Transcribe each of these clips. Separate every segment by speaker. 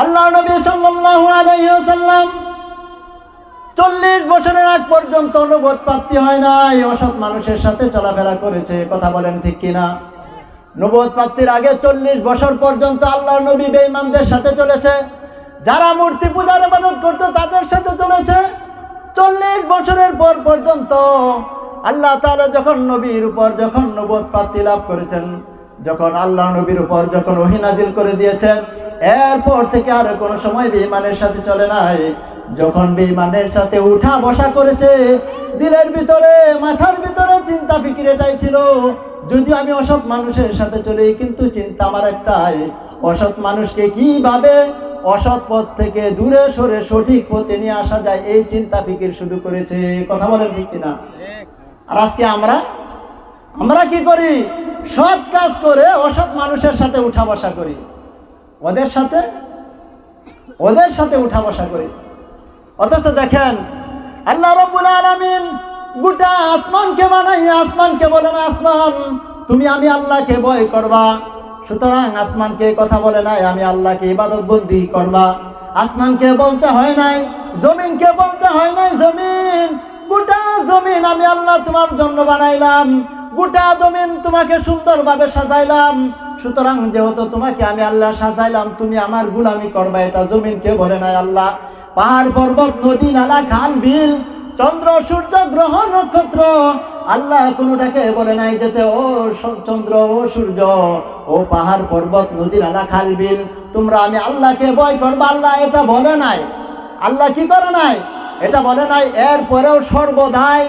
Speaker 1: আল্লাহ নবী সাল্লাল্লাহু আলাইহি ওয়াসাল্লাম চল্লিশ বছরের আগ পর্যন্ত অনুবোধ প্রাপ্তি হয় নাই, অসৎ মানুষের সাথে চলাফেরা করেছে, কথা বলেন ঠিক কিনা? নবোধ প্রাপ্তির আগে চল্লিশ বছর পর্যন্ত আল্লাহ নবী বেঈমানদের সাথে চলেছে, যারা মূর্তি পূজার ইবাদত করতো তাদের সাথে চলেছে। চল্লিশ বছরের পর পর্যন্ত আল্লাহ তাআলা যখন নবীর উপর যখন নবোধ প্রাপ্তি লাভ করেছেন, যখন আল্লাহ নবীর উপর যখন ওহী নাজিল করে দিয়েছেন এরপর থেকে আর কোনো সময় বেঈমানের সাথে চলে নাই। যখন বেঈমানের সাথে উঠা বসা করেছে, দিলের ভিতরে, মাথার ভিতরে চিন্তা ফিকির এটাই ছিল। যদিও আমি অসৎ মানুষের সাথে চলি, কিন্তু চিন্তা আমার একটাই, অসৎ মানুষকে কীভাবে অসৎ পথ থেকে দূরে সরে সঠিক পথে নিয়ে আসা যায়, এই চিন্তা ফিকির শুধু করেছে। কথা বলেন ঠিক কিনা? আর আজকে আমরা আমরা কি করি? সৎ কাজ করে অসৎ মানুষের সাথে উঠা বসা করি। ওদের সাথে ওদের সাথে উঠা বসা করি। অথচ দেখেন, আল্লাহ রব্বুল আলামিন গোটা আসমানকে বানাই আসমানকে বলেন, আসমান, তুমি আমি আল্লাহকে ভয় করবা। সুতরাং আসমানকে কথা বলে নাই, আমি আল্লাহকে ইবাদত বন্দি করবা। আসমানকে বলতে হয় নাই, জমিনকে বলতে হয় নাই, জমিন, গোটা জমিন আমি আল্লাহ তোমার জন্য বানাইলাম। গোটা জমিন তোমাকে সুন্দরভাবে সাজাইলাম। সুতরাং যেহেতু তোমাকে আমি আল্লাহ সাজাইলাম, তুমি আমার গুলামি করবা, এটা জমিনকে বলে নাই আল্লাহ। পাহাড়, পর্বত, নদী, নালা, খাল, বিল, চন্দ্র, সূর্য, গ্রহ, নক্ষত্র, আল্লাহ কোনোটাকে বলে নাই যেতে ও চন্দ্র, ও সূর্য, ও পাহাড়, পর্বত, নদী, নালা, খাল, বিল, তোমরা আমি আল্লাহকে ভয় করবা, আল্লাহ এটা বলে নাই। আল্লাহ কি করে নাই? এটা বলে নাই এরপরেও সর্বদাই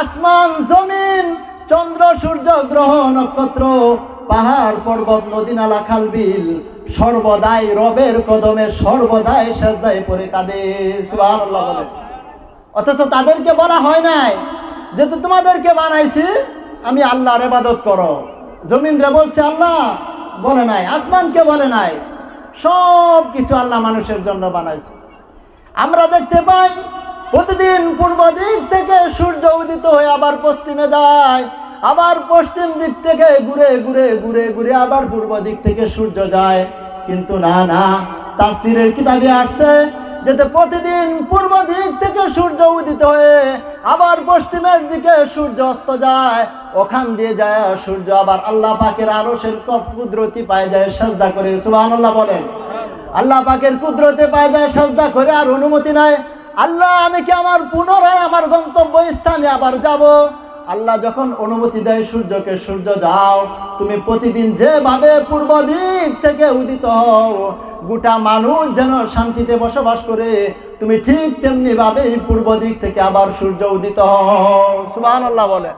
Speaker 1: আসমান, জমিন, চন্দ্র, সূর্য, গ্রহ, নক্ষত্র পাহাড় পর্বত, নদী, নালা, খাল, বিল সর্বদাই রবের কদমে, সর্বদাই সেজদায় পড়ে কাঁদে, সুবহানাল্লাহ বলে। অথচ তাদেরকে বলা হয় নাই যে, তো তোমাদেরকে বানাইছি, আমি আল্লাহর ইবাদত করো। জমিন রে বলছে, আল্লাহ বলে নাই, আসমানকে বলে নাই সব কিছু আল্লাহ মানুষের জন্য বানাইছে। আমরা দেখতে পাই, প্রতিদিন পূর্ব দিক থেকে সূর্য উদিত হয়ে আবার পশ্চিমে যায়। আবার পশ্চিম দিক থেকে ঘুরে ঘুরে ঘুরে ঘুরে আবার পূর্ব দিক থেকে সূর্য যায়। কিন্তু না না, তাফসিরের কিতাবে আসছে যেতে প্রতিদিন পূর্ব দিক থেকে সূর্য উদিত হয়ে আবার পশ্চিমের দিকে সূর্য অস্ত যায়। ওখান দিয়ে যায় সূর্য, আবার আল্লাহ পাকের আরও সেরকম কুদরতি পায় যায় সাজদা করে। সুবহানাল্লাহ বলেন। আল্লাহ পাকের কুদরতে পায় যায় সাজদা করে আর অনুমতি নাই। আল্লাহ, আমি কি আমার পুনরায় আমার গন্তব্য স্থানে আবার যাব? আল্লাহ যখন অনুমতি দেয় সূর্যকে, সূর্য, যাও, তুমি প্রতিদিন যেভাবে পূর্ব দিক থেকে উদিত হও, গোটা মানুষ যেন শান্তিতে বসবাস করে, তুমি ঠিক তেমনি ভাবে পূর্ব দিক থেকে আবার সূর্য উদিত হও। সুবাহ আল্লাহ বলে।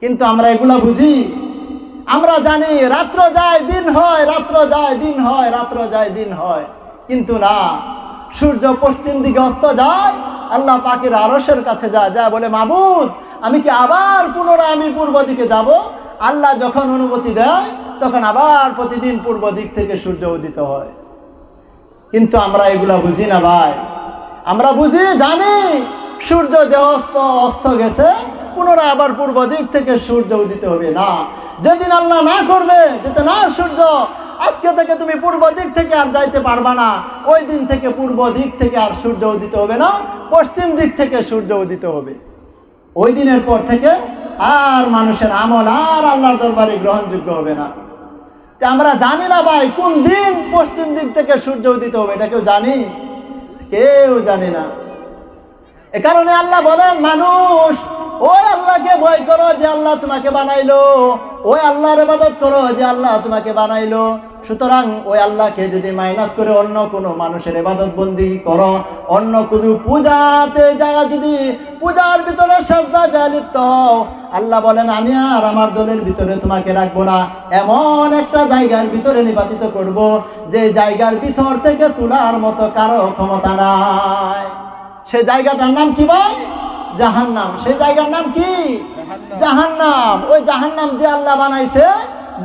Speaker 1: কিন্তু আমরা এগুলা বুঝি। আমরা জানি রাত্র যায়, দিন হয়, রাত্র যায়, দিন হয়, রাত্র যায়, দিন হয়। কিন্তু না, সূর্য পশ্চিম দিকে অস্ত যায়, আল্লাহ পাখির আরসের কাছে যায় যায় বলে, মাবুদ আমি কি আবার পুনরায় আমি পূর্ব দিকে যাব? আল্লাহ যখন অনুমতি দেয়, তখন আবার প্রতিদিন পূর্ব দিক থেকে সূর্য উদিত হয়। কিন্তু আমরা এগুলা বুঝি না ভাই। আমরা বুঝি, জানি সূর্য যে অস্ত অস্ত গেছে, পুনরায় আবার পূর্ব দিক থেকে সূর্য উদিত হবে। না, যেদিন আল্লাহ না করবে যেতে না সূর্য, আজকে থেকে তুমি পূর্ব দিক থেকে আর যাইতে পারবা না। ওই দিন থেকে পূর্ব দিক থেকে আর সূর্য উদিত হবে না, পশ্চিম দিক থেকে সূর্য উদিত হবে। ওই দিনের পর থেকে আর মানুষের আমল আর আল্লাহর দরবারে গ্রহণযোগ্য হবে না। আমরা জানি না ভাই, কোন দিন পশ্চিম দিক থেকে সূর্য উদিত হবে এটা কেউ জানি? কেউ জানি না। এ কারণে আল্লাহ বলেন, মানুষ ওই আল্লাহকে ভয় করো যে আল্লাহ তোমাকে বানাইলো। ওই আল্লাহর ইবাদত করো যে আল্লাহ তোমাকে বানাইলো। সুতরাং ওই আল্লাহকে যদি মাইনাস করে অন্য কোনো মানুষের ইবাদত বন্দি করো, অন্য কোনো পূজাতে যায় যদি পূজার ভিতরে শ্রদ্ধা যায় লিপ্ত হও, আল্লাহ বলেন, আমি আর আমার দলের ভিতরে তোমাকে রাখব না। এমন একটা জায়গার ভিতরে নিপাতিত করব, যে জায়গার ভিতর থেকে তোলার মতো কারও ক্ষমতা নাই। সে জায়গাটার নাম কি ভাই? জাহান্নাম। সেই জায়গার নাম কি? জাহান্নাম। ওই জাহান্নাম যে আল্লাহ বানাইছে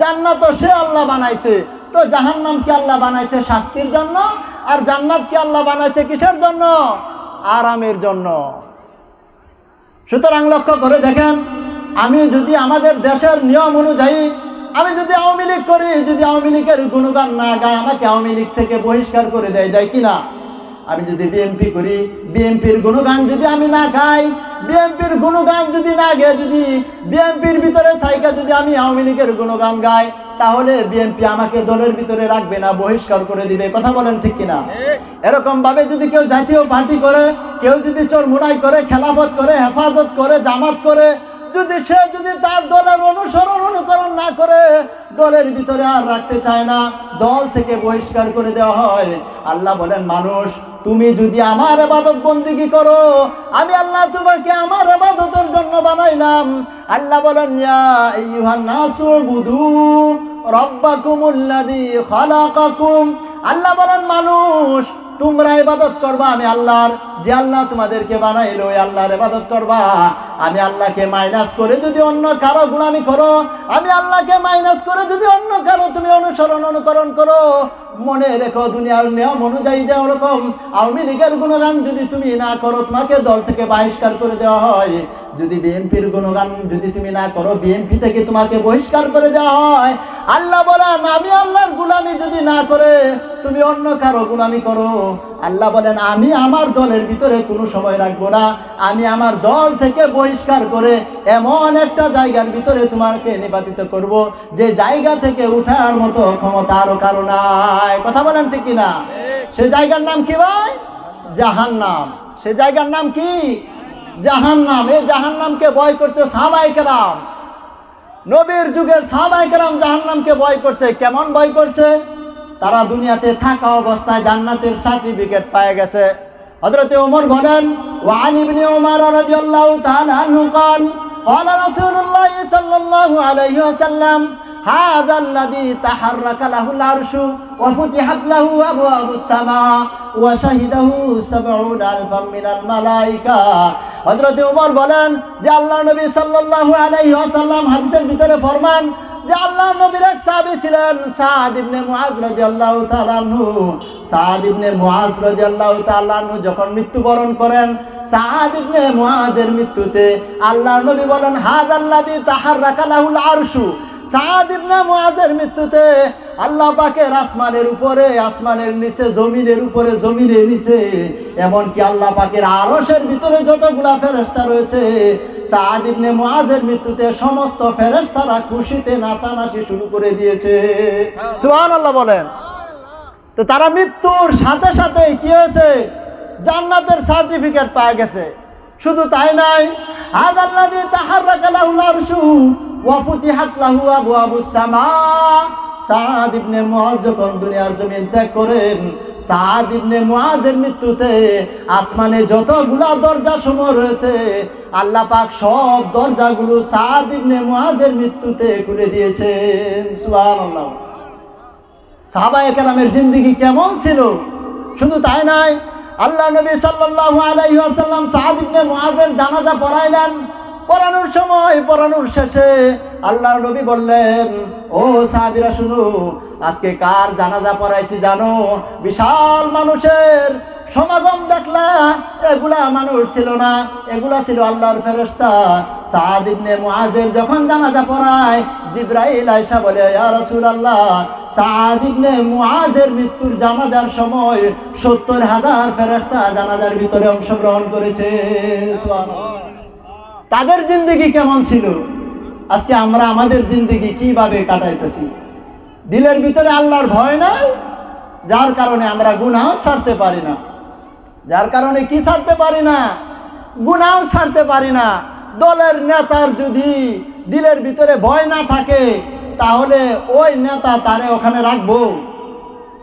Speaker 1: জান্নাত সে আল্লাহ বানাইছে। তো জাহান্নাম কি আল্লাহ বানাইছে? শাস্তির জন্য। আর জান্নাত কি আল্লাহ বানাইছে কিসের জন্য? আরামের জন্য। সুতরাং লক্ষ্য করে দেখেন আমি যদি আমাদের দেশের নিয়ম অনুযায়ী আমি যদি আওয়ামী লীগ করি যদি আওয়ামী লীগের গুণগান না গায় আমাকে আওয়ামী লীগ থেকে বহিষ্কার করে দেয় দেয় কিনা? আমি যদি বিএমপি করি বিএমপির গুণগান যদি আমি না গাই বিএমপির গুণগান যদি না গেয়ে যদি বিএমপির ভিতরে থাইকা যদি আমি আওয়ামী লীগের গুণগান গাই, তাহলে বিএনপি আমাকে দলের ভিতরে রাখবে না, বহিষ্কার করে দিবে। কথা বলেন ঠিক কিনা? এরকম ভাবে যদি কেউ জাতীয় পার্টি করে, কেউ যদি চোর মুড়াই করে, খেলাফত করে, হেফাজত করে, জামাত করে, যদি সে যদি তার দলের অনুসরণ অনুকরণ না করে, দলের ভিতরে আর রাখতে চায় না। দল থেকে বহিষ্কার করে দেওয়া হয়। আল্লাহ বলেন, মানুষ তুমি যদি আমার আবাদত বন্দিগি করো, আমি আল্লাহ তোমাকে আমার আবাদতের জন্য বানাইলাম। আল্লাহ বলেন আল্লাহ বলেন, মানুষ, তোমরা ইবাদত করবা, আমি আল্লাহর যে আল্লাহ তোমাদেরকে বানাইলো আল্লাহর ইবাদত করবা। আমি আল্লাহকে মাইনাস করে যদি অন্য কারও গুলামি করো, আমি আল্লাহকে মাইনাস করে যদি অন্য কারও তুমি অনুসরণ, অনুকরণ করো, মনে রেখো দুনিয়ার নিয়ম অনুযায়ী যে ওরকম আওয়ামী লীগের গুণগান যদি তুমি না করো, তোমাকে দল থেকে বহিষ্কার করে দেওয়া হয়। যদি বিএনপির গুণগান যদি তুমি না করো, বিএনপি থেকে তোমাকে বহিষ্কার করে দেওয়া হয়। আল্লাহ বলেন, আমি আল্লাহর গুলামি যদি না করে, তুমি অন্য কারও গুলামি করো। আল্লাহ বলেন, আমি আমার দলের ভিতরে কোনো সময় রাখব না। আমি আমার দল থেকে বহিষ্কার করে এমন একটা জায়গার ভিতরে তোমাকে নিপাতিত করব, যে জায়গা থেকে উঠার মতো ক্ষমতা আরও কারও নাই। কথা বলেন ঠিক কিনা? সে জায়গার নাম কি ভাই? জাহান নাম সে জায়গার নাম কি? জাহান নাম এই জাহান নামকে বয় করছে সাহাবাই কেরাম। নবীর যুগের সাহাবাই কেরাম জাহান নামকে বয় করছে। কেমন বয় করছে? তারা দুনিয়াতে থাকা অবস্থায় জান্নাতের সার্টিফিকেট পেয়ে গেছে। হযরতে ওমর বলেন ওয়ান ইবনে ওমর রাদিয়াল্লাহু তাআলা আনহু قال قال رسول الله صلى الله عليه وسلم هذا الذي تحرك له العرش وفتحت له أبواب السماء وشهده سبعون ألفا من الملائكة হযরত ওমর বলেন যে আল্লাহ নবী সাল্লাল্লাহু আলাইহি ওয়াসাল্লাম হাদিসের ভিতরে ফরমান যে আল্লাহ নবীর এক সাহাবী ছিলেন সাদ ইবনে মুআজ রাদিয়াল্লাহু তাআলা আনহু। সাদ ইবনে মুআজ রাদিয়াল্লাহু তাআলা আনহু যখন মৃত্যুবরণ করেন, সাদ ইবনে মুআজের মৃত্যুতে আল্লাহ নবী বলেন হাদ তাহাররাকা লাহুল আরশু। সাদ ইবনে মুআজের মৃত্যুতে আল্লাহ পাকের আসমানের উপরে আসমানের নিচে জমিনের উপরে জমিনের নিচে এমনকি আল্লাহ পাকের আরশের ভিতরে যতগুলা ফেরেশতা রয়েছে সাদ ইবনে মুআজের মৃত্যুতে সমস্ত খুশিতে নাচানাচি শুরু করে দিয়েছে। সুবহানাল্লাহ। বলেন। তো তারা মৃত্যুর সাথে সাথে কি হয়েছে? জান্নাতের সার্টিফিকেট পাওয়া গেছে। শুধু তাই নাই হাদ আল্লাযী তাহাররাকা লাহুল আরশু ওয়া ফুতিহাত লাহু আবওয়াবুস সামা। সাদ ইবনে মুআজ যখন দুনিয়ার জমিন ত্যাগ করেন, সাদ ইবনে মুআজের মৃত্যুতে আসমানে যতগুলা দরজা সমূহ রয়েছে, আল্লাহ পাক সব দরজাগুলো সাদ ইবনে মুআজের মৃত্যুতে খুলে দিয়েছেন। সুবহানাল্লাহ। সাহাবায়ে কেরামের জিন্দগি কেমন ছিল? শুধু তাই নাই আল্লাহ নবী সাল্লাল্লাহু আলাইহি ওয়াসাল্লাম সাদ ইবনে মুআজের জানাজা পড়াইলেন। পড়ানোর সময়, পড়ানোর শেষে আল্লাহ নবী বললেন, ও সাহাবীরা, শুনো, আজকে কার জানাজা পড়াইছি জানো? বিশাল মানুষের সমাগম দেখলা, এগুলা মানুষ ছিল না, এগুলা ছিল আল্লাহর ফেরেশতা। সাদ ইবনে মুআজের যখন জানাজা পড়ায়, জিব্রাইল আয়েশা বলে রাসূলুল্লাহ, সাদ ইবনে মুআজের মৃত্যুর জানাজার সময় সত্তর হাজার ফেরেশতা জানাজার ভিতরে অংশগ্রহণ করেছে। সুবহানাল্লাহ। তাদের জিন্দগি কেমন ছিল? আজকে আমরা আমাদের জিন্দগি কীভাবে কাটাইতেছি? দিলের ভিতরে আল্লাহর ভয় নাই? যার কারণে আমরা গুনাহ ছাড়তে পারি না। যার কারণে কি ছাড়তে পারি না? গুনাহ ছাড়তে পারি না। দলের নেতার যদি দিলের ভিতরে ভয় না থাকে, তাহলে ওই নেতা তারে ওখানে রাখব।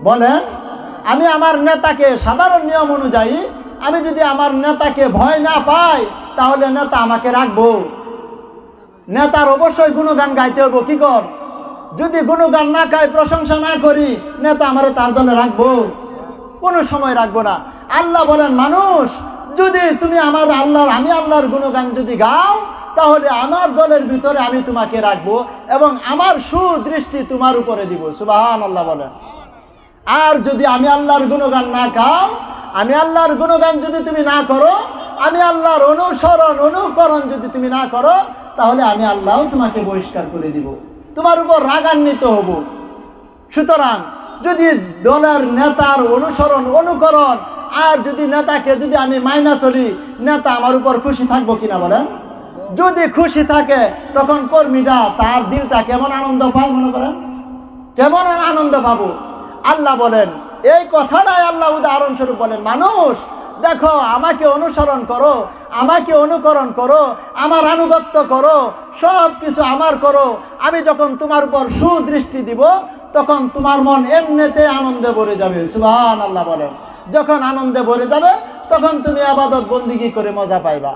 Speaker 1: বলেন, আমি আমার নেতাকে সাধারণ নিয়ম অনুযায়ী, আমি যদি আমার নেতাকে ভয় না পাই তাহলে নেতা আমাকে রাখব। নেতার অবশ্যই গুণগান গাইতে হব কি কর? যদি গুণগান না গাই প্রশংসা না করি, নেতা আমারে তার দলে রাখব। কোনো সময় রাখব না। আল্লাহ বলেন, মানুষ, যদি তুমি আমার আল্লাহর, আমি আল্লাহর গুণগান যদি গাও, তাহলে আমার দলের ভিতরে আমি তোমাকে রাখব এবং আমার সুদৃষ্টি তোমার উপরে দিব। সুবাহান আল্লাহ বলেন। আর যদি আমি আল্লাহর গুণগান না গাও আমি আল্লাহর গুণগান যদি তুমি না করো আমি আল্লাহর অনুসরণ, অনুকরণ যদি তুমি না করো, তাহলে আমি আল্লাহও তোমাকে বহিষ্কার করে দিব। তোমার উপর রাগান্বিত হব। সুতরাং যদি দলের নেতার অনুসরণ, অনুকরণ, আর যদি নেতাকে যদি আমি মাইনা চলি, নেতা আমার উপর খুশি থাকব কিনা বলেন? যদি খুশি থাকে, তখন কর্মীরা তার দিলটা কেমন আনন্দ পায় মনে করেন? কেমন আনন্দ পাবো? আল্লাহ বলেন, এই কথাটাই আল্লাহ উদাহরণস্বরূপ বলেন, মানুষ দেখো, আমাকে অনুসরণ করো, আমাকে অনুকরণ করো, আমার আনুগত্য করো, সব কিছু আমার করো। আমি যখন তোমার উপর সুদৃষ্টি দিব, তখন তোমার মন এমনিতে আনন্দে ভরে যাবে। সুহান আল্লাহ বলেন। যখন আনন্দে ভরে যাবে, তখন তুমি আবাদত বন্দিগি করে মজা পাইবা।